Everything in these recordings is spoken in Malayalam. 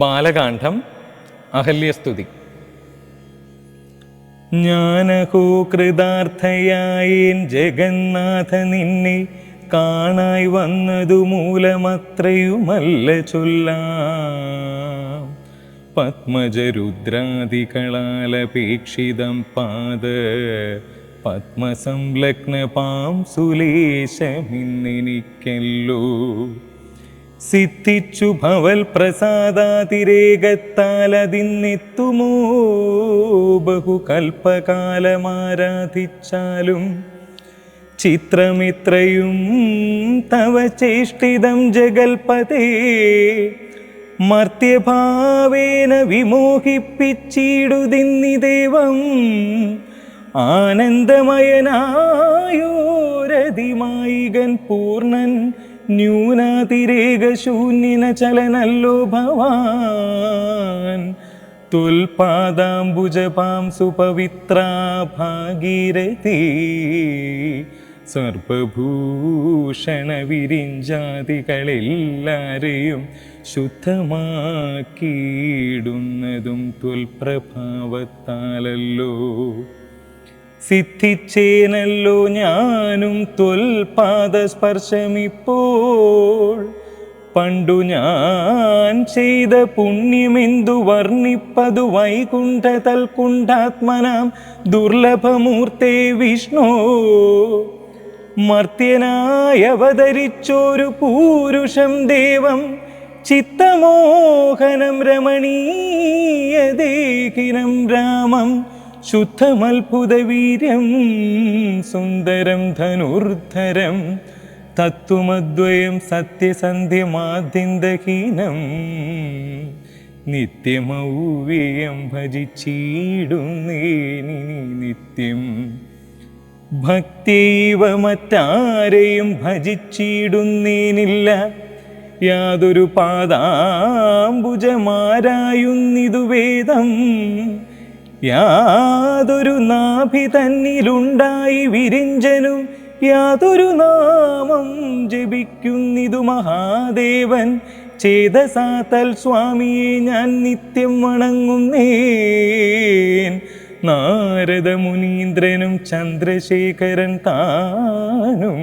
ബാലകാന്ഡം അഹല്യസ്തുതി ജ്ഞാനഹോ കൃതാർത്ഥയായേൻ ജഗന്നാഥ നിന്നെ കാണായി വന്നതു മൂലമത്രയുമല്ല ചൊല്ലാം. പത്മജരുദ്രാദികളാലപേക്ഷിതം പത്മസംലഗ്ന പാം സുലേശമിന്നെനിക്കല്ലോ സിദ്ധിച്ചു ഭവൽ പ്രസാദാതിരേകത്താലതിന്നെത്തുമോ. ബഹുകൽപ്പകാലമാരാധിച്ചാലും ചിത്രമിത്രയും തവ ചേഷ്ടിതം ജഗൽപതേ. മർത്യഭാവേന വിമോഹിപ്പിച്ചിടുതിന്നി ദേവം ആനന്ദമയനായോരതിമായികൻ പൂർണൻ ന്യൂനാതിരേകശൂന്യന ചലനല്ലോ ഭവാൻ. തുൽപാദാംബുജപാം സുപവിത്രാ ഭാഗീരഥി സർവഭൂഷണ വിരിഞ്ചാതികളെല്ലാരെയും ശുദ്ധമാക്കിയിടുന്നതും തുൽപ്രഭാവത്താലല്ലോ. സിദ്ധിച്ചേനല്ലോ ഞാനും തൊൽപാദസ്പർശമിപ്പോൾ. പണ്ടു ഞാൻ ചെയ്ത പുണ്യമെന്തു വർണിപ്പതു വൈകുണ്ഠ തൽക്കുണ്ഠാത്മനാം ദുർലഭമൂർത്തേ വിഷ്ണു. മർത്യനായി അവതരിച്ചൊരു പൂരുഷം ദേവം ചിത്തമോഹനം രമണീയ ദേഹിനം രാമം. ശുദ്ധമത്ഭുതവീര്യം സുന്ദരം ധനുർധരം തത്വമദ്വയം സത്യസന്ധ്യമാദ്യന്തഹീനം നിത്യമൗവ്യം ഭജിച്ചിടുന്നേനി നിത്യം. ഭക്തിവ മറ്റാരെയും ഭജിച്ചിടുന്നേനില്ല യാതൊരു പാദാംബുജമാരായുന്നിതു വേദം. യാതൊരു നാഭി തന്നിലുണ്ടായി വിരിഞ്ചനും യാതൊരു നാമം ജപിക്കുന്നിതു മഹാദേവൻ. ചേതസാത്തൽ സ്വാമിയെ ഞാൻ നിത്യം വണങ്ങുന്നേൻ. നാരദ മുനീന്ദ്രനും ചന്ദ്രശേഖരൻ താനും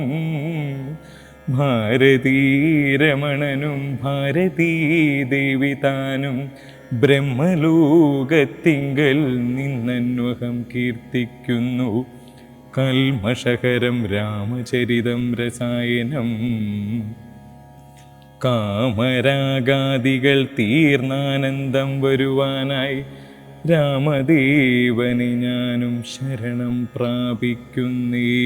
ഭാരതീരമണനും ഭാരതീ ദേവി താനും. ബ്രഹ്മലോകത്തിങ്കൽ നിന്നന്വഹം കീർത്തിക്കുന്നു. കൽമഷകരം രാമചരിതം രസായനം. കാമരാഗാദികൾ തീർന്നാനന്ദം വരുവാനായി രാമദേവന് ഞാനും ശരണം പ്രാപിക്കുന്നേ.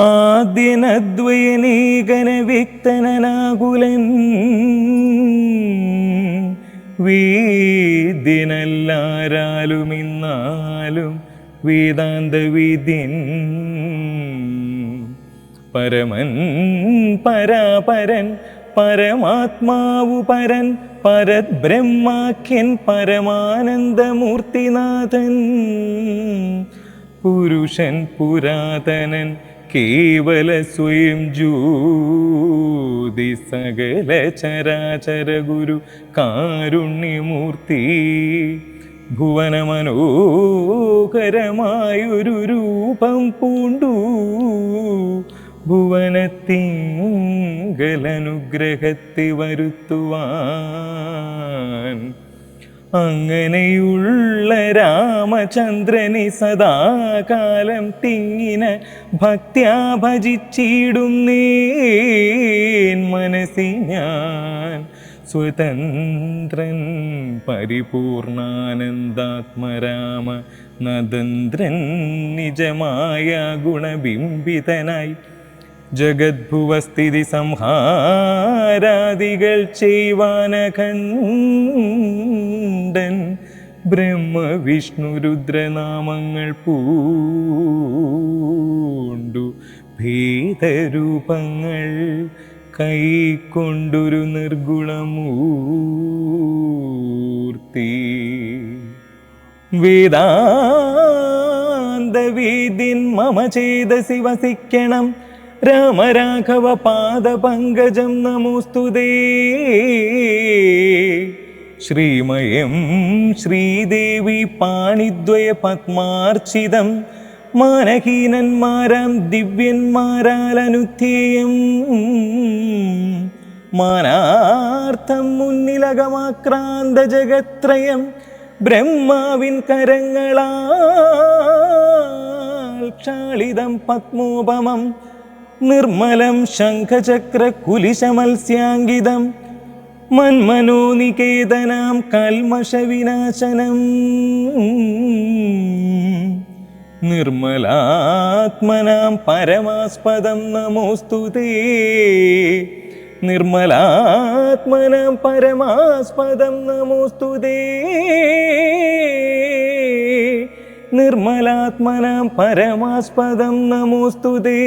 ആദ്യനദ്വയനീകന വ്യക്തനാകുലൻ വേദ്യനല്ലാരാലും ഇന്നാലും വേദാന്ത വിധിൻ പരമൻ പരാപരൻ പരമാത്മാവു പരൻ പരത് ബ്രഹ്മാഖ്യൻ പരമാനന്ദമൂർത്തിനാഥൻ പുരുഷൻ പുരാതനൻ കേവല സ്വയം ജൂതി സകല ചരാചര ഗുരു കാരുണ്യമൂർത്തി. ഭുവന മനോഹരമായൊരു രൂപം പൂണ്ടു. ഭുവനത്തിങ്കലനുഗ്രഹത്തെ വരുത്തുവാൻ അങ്ങനെയുള്ള രാമചന്ദ്രനെ സദാകാലം തിങ്ങിന ഭക്ത്യാ ഭജിച്ചിടുന്നേൻ മനസ്സി ഞാൻ സ്വതന്ത്രൻ പരിപൂർണാനന്ദാത്മരാമ നദന്ദ്രൻ നിജമായ ഗുണബിംബിതനായി ജഗദ്ഭുവസ്ഥിതി സംഹാരാദികൾ ചെയ്വാനകണ്ഠൻ ബ്രഹ്മ വിഷ്ണു രുദ്രനാമങ്ങൾ പൂണ്ടു ഭേദരൂപങ്ങൾ കൈക്കൊണ്ടൊരു നിർഗുണമൂർത്തി. വേദാന്തവേദിൻ മമ ചേതസി വസിക്കണം രാമരാഘവ പാദപങ്കജം നമോസ്തുതേ ശ്രീമയം ശ്രീദേവി പാണിദ്വയ പത്മാർച്ചിതം. മാനഹീനന്മാരാം ദിവ്യന്മാരാലനുധ്യേയം മാനാർത്ഥം മുന്നിലകമാക്രാന്ത ജഗത്രയം ബ്രഹ്മാവിൻ കരങ്ങളാൽ ക്ഷാളിതം പത്മോപമം. നിർമ്മലം ശംഖചക്ര കുലിശമത്സ്യാങ്കിതം മന്മനോനികേതനാം കൽമഷവിനാശനം. നിർമ്മലാത്മനാം പരമാസ്പദം നമോസ്തുതേ നിർമ്മലാത്മനാം പരമാസ്പദം നമോസ്തുതേ നിർമ്മലാത്മനാം പരമാസ്പദം നമോസ്തുതേ.